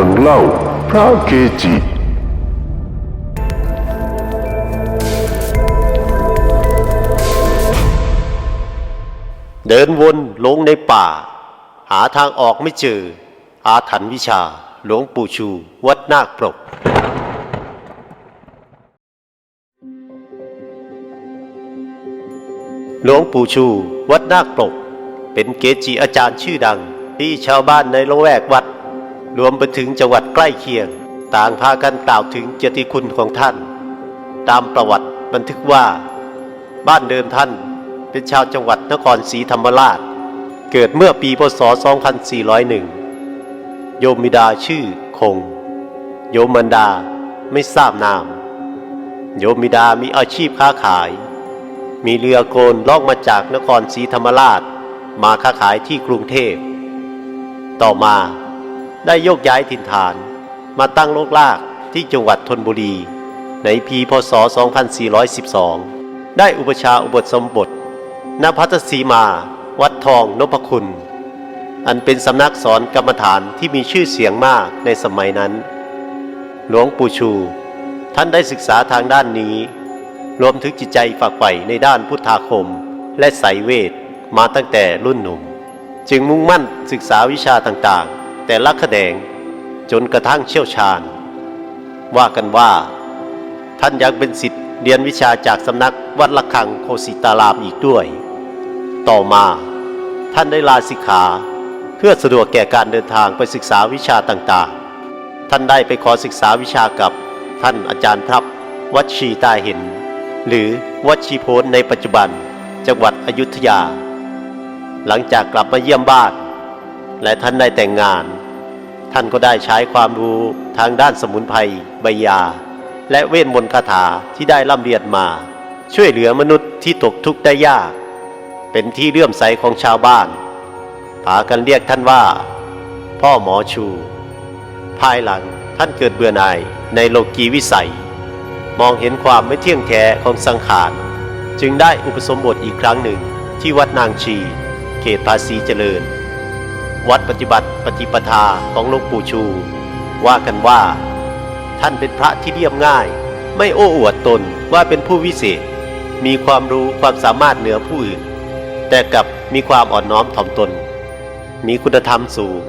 รื่องเล่าพระเกจิ เดินวนลงในป่า หาทางออกไม่เจอ อาถรรพ์วิชาหลวงปู่ชู วัดนาคปรกหลวงปู่ชู วัดนาคปรกเป็นเกจิอาจารย์ชื่อดังที่ชาวบ้านในละแวกวัด รวมไปถึงจังหวัดใกล้เคียง ต่างพากันกล่าวถึงเกียรติคุณของท่าน ตามประวัติบันทึกว่า บ้านเดิมท่านเป็นชาวจังหวัดนครศรีธรรมราช เกิดเมื่อปีพศ 2401 โยมมิดาชื่อคง โยมมันดาไม่ทราบนาม โยมมิดามีอาชีพค้าขาย มีเรือโกลล่องมาจากนครศรีธรรมราช มาค้าขายที่กรุงเทพ ต่อมา ได้โยกย้ายถิ่นฐาน มาตั้งโลกลากที่จังหวัดธนบุรี ในปีพศ 2412 ได้อุปชาอุปสมบทณพัทสีมา วัดทองนพคุณ อันเป็นสำนักสอนกรรมฐานที่มีชื่อเสียงมากในสมัยนั้น หลวงปู่ชู ท่านได้ศึกษาทางด้านนี้ รวมถึงจิตใจฝากใฝ่ในด้านพุทธาคม และไสยเวทมาตั้งแต่รุ่นหนุ่ม จึงมุ่งมั่นศึกษาวิชาต่างๆ แต่ละแขนงจนกระทั่งเชี่ยวชาญ ว่ากันว่า ท่านยังเป็นสิทธิ์เรียนวิชาจากสำนักวัดละคังโคสิตารามอีกด้วย ต่อมาท่านได้ลาสิกขาเพื่อสะดวกแก่การเดินทางไปศึกษาวิชาต่างๆ ท่านได้ไปขอศึกษาวิชากับท่านอาจารย์พรับวัดชีตาเห็น หรือวัดชีโพนในปัจจุบันจังหวัดอยุธยา หลังจากกลับมาเยี่ยมบ้าน และท่านได้แต่งงาน ท่านก็ได้ใช้ความรู้ทางด้านสมุนไพรใบยา และเวทมนต์คาถาที่ได้ร่ำเรียนมา ช่วยเหลือมนุษย์ที่ตกทุกข์ได้ยาก เป็นที่เลื่อมใสของชาวบ้านพากันเรียกท่านว่า พ่อหมอชู ภายหลังท่านเกิดเบื่อหน่ายในโลกีวิสัย มองเห็นความไม่เที่ยงแท้ของสังขาร จึงได้อุปสมบทอีกครั้งหนึ่งที่วัดนางชี เขตภาษีเจริญ วัดปฏิบัติปฏิปทาของหลวงปู่ชู ว่ากันว่า ท่านเป็นพระที่เรียบง่าย ไม่โอ้อวดตนว่าเป็นผู้วิเศษ มีความรู้ความสามารถเหนือผู้อื่น แต่กับมีความอ่อนน้อมถ่อมตน มีคุณธรรมสูง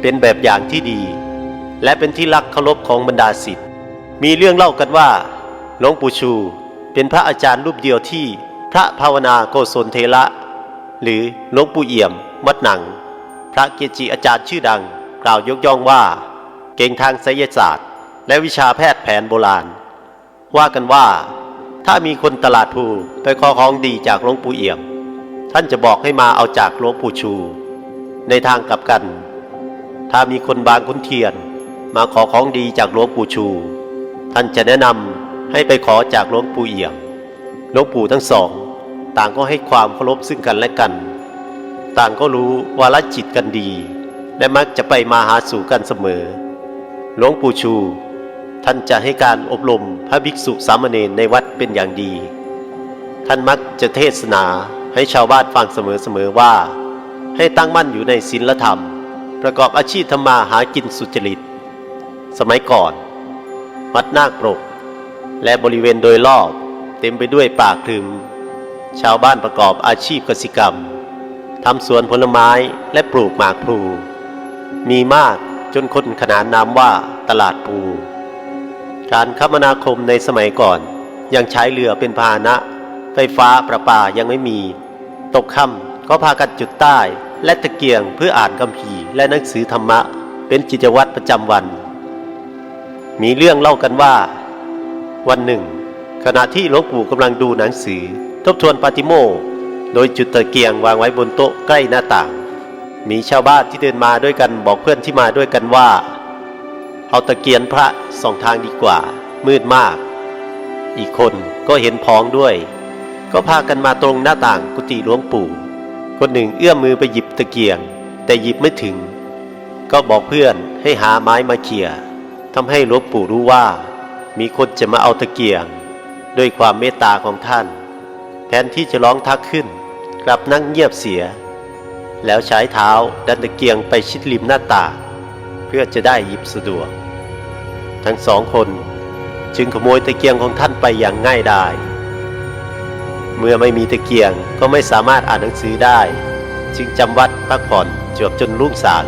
เป็นแบบอย่างที่ดี และเป็นที่รักเคารพของบรรดาศิษย์มีเรื่องเล่ากันว่าหลวงปู่ชู เป็นพระอาจารย์รูปเดียวที่พระภาวนาโกศลเทระ หรือหลวงปู่เอี่ยมวัดหนัง พระเกจิอาจารย์ชื่อดัง กล่าวยกย่องว่า เก่งทางไสยศาสตร์ และวิชาแพทย์แผนโบราณ ว่ากันว่า ถ้ามีคนตลาดภูไปขอของดีจากหลวงปู่เอี่ยม ท่านจะบอกให้มาเอาจากหลวงปู่ชู ในทางกลับกัน ถ้ามีคนบางขุนเทียน มาขอของดีจากหลวงปู่ชู ท่านจะแนะนำให้ไปขอจากหลวงปู่เอี่ยมหลวงปู่ทั้งสอง ต่างก็ให้ความเคารพซึ่งกันและกัน ต่างก็รู้วาลจิตกันดี และมักจะไปมาหาสู่กันเสมอ หลวงปู่ชู ท่านจะให้การอบรมพระภิกษุสามเณรในวัดเป็นอย่างดี ท่านมักจะเทศนาให้ชาวบ้านฟังเสมอๆว่า ให้ตั้งมั่นอยู่ในศีลธรรม ประกอบอาชีพทำมาหากินสุจริต สมัยก่อน วัดนาคปรก และบริเวณโดยรอบเต็มไปด้วยป่าคลึม ชาวบ้านประกอบอาชีพกสิกรรม ทำสวนผลไม้และปลูกหมากพลู มีมากจนคนขนานนามว่าตลาดปูการคมนาคมในสมัยก่อน ยังใช้เรือเป็นพาหนะ ไฟฟ้าประปายังไม่มี ตกค่ำก็พากันจุดใต้ และตะเกียงเพื่ออ่านคัมภีร์และหนังสือธรรมะ เป็นกิจวัตรประจำวัน มีเรื่องเล่ากันว่า วันหนึ่ง ขณะที่หลวงปู่กำลังดูหนังสือ ทบทวนปาติโมก โดยจุดตะเกียงวางไว้บนโต๊ะใกล้หน้าต่าง มีชาวบ้านที่เดินมาด้วยกันบอกเพื่อนที่มาด้วยกันว่า เอาตะเกียงพระสองทางดีกว่า มืดมาก อีกคนก็เห็นพ้องด้วย ก็พากันมาตรงหน้าต่างกุฏิหลวงปู่ คนหนึ่งเอื้อมมือไปหยิบตะเกียง แต่หยิบไม่ถึง ก็บอกเพื่อนให้หาไม้มาเขี่ยทำให้หลวงปู่รู้ว่า มีคนจะมาเอาตะเกียง ด้วยความเมตตาของท่าน แทนที่จะร้องทักขึ้น กลับนั่งเงียบเสีย แล้วใช้เท้าดันตะเกียงไปชิดริมหน้าต่างพพื่อจะได้หยิบสะดวก ทั้งสองคนจึงขโมยตะเกียงของท่านไปอย่างง่ายดาย เมื่อไม่มีตะเกียงก็ไม่สามารถอ่านหนังสือได้ จึงจำวัดพักผ่อนจวบจนรุ่งสาง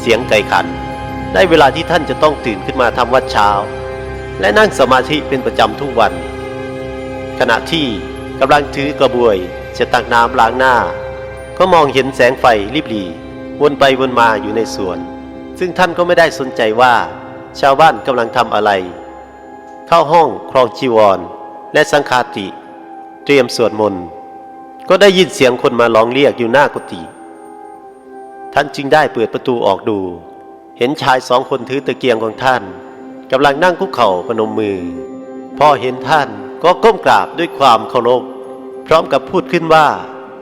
เสียงไก่ขัน ได้เวลาที่ท่านจะต้องตื่นขึ้นมาทำวัดเช้า และนั่งสมาธิเป็นประจำทุกวัน ขณะที่กำลังถือกระบวย จะตักน้ำล้างหน้า ก็มองเห็นแสงไฟริบหรี่วนไปวนมาอยู่ในสวน ซึ่งท่านก็ไม่ได้สนใจว่า ชาวบ้านกำลังทำอะไร เข้าห้องครองจีวร และสังฆาติ เตรียมสวดมนต์ก็ได้ยินเสียงคนมาร้องเรียกอยู่หน้ากุฏิท่านจึงได้เปิดประตูออกดู เห็นชายสองคนถือตะเกียงของท่านกำลังนั่งคุกเข่าพนมมือ พอเห็นท่านก็ก้มกราบด้วยความเคารพ พร้อมกับพูดขึ้นว่า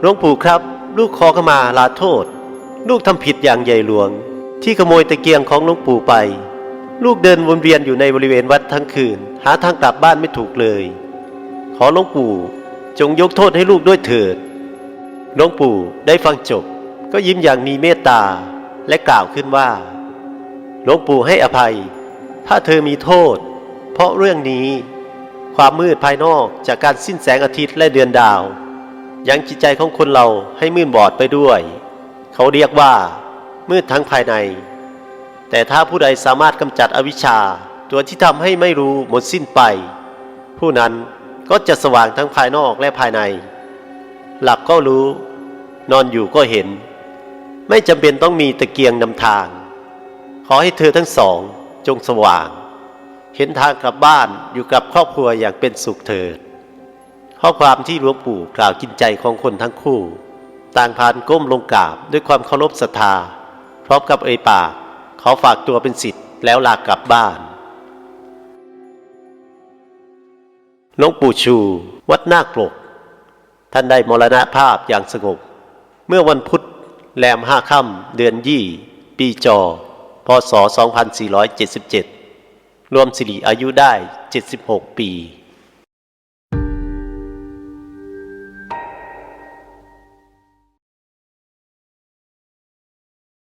หลวงปู่ครับ ลูกขอขมาลาโทษ ลูกทำผิดอย่างใหญ่หลวง ที่ขโมยตะเกียงของหลวงปู่ไป ลูกเดินวนเวียนอยู่ในบริเวณวัดทั้งคืน หาทางกลับบ้านไม่ถูกเลย ขอหลวงปู่จงยกโทษให้ลูกด้วยเถิดหลวงปู่ได้ฟังจบ ก็ยิ้มอย่างมีเมตตาและกล่าวขึ้นว่าหลวงปู่ให้อภัย ถ้าเธอมีโทษ เพราะเรื่องนี้ ความมืดภายนอกจากการสิ้นแสงอาทิตย์และเดือนดาว ยังจิตใจของคนเราให้มืดบอดไปด้วย เขาเรียกว่า มืดทั้งภายใน แต่ถ้าผู้ใดสามารถกำจัดอวิชชาตัวที่ทำให้ไม่รู้หมดสิ้นไป ผู้นั้นก็จะสว่างทั้งภายนอกและภายใน หลับก็รู้ นอนอยู่ก็เห็น ไม่จำเป็นต้องมีตะเกียงนำทาง ขอให้เธอทั้งสองจงสว่าง เห็นทางกลับบ้านอยู่กับครอบครัวอย่างเป็นสุขเถิด ข้อความที่หลวงปู่กล่าวกินใจของคนทั้งคู่ ต่างพานก้มลงกราบด้วยความเคารพศรัทธา พร้อมกับเอ่ยปากขอฝากตัวเป็นสิทธิ์แล้วลากลับบ้านหลวงปู่ชู วัดนาคปลก ท่านได้มรณภาพอย่างสงบ เมื่อวันพุธแรมห้าค่ำเดือนยี่ ปีจอพศ 2477 รวมสิริอายุได้ 76 ปี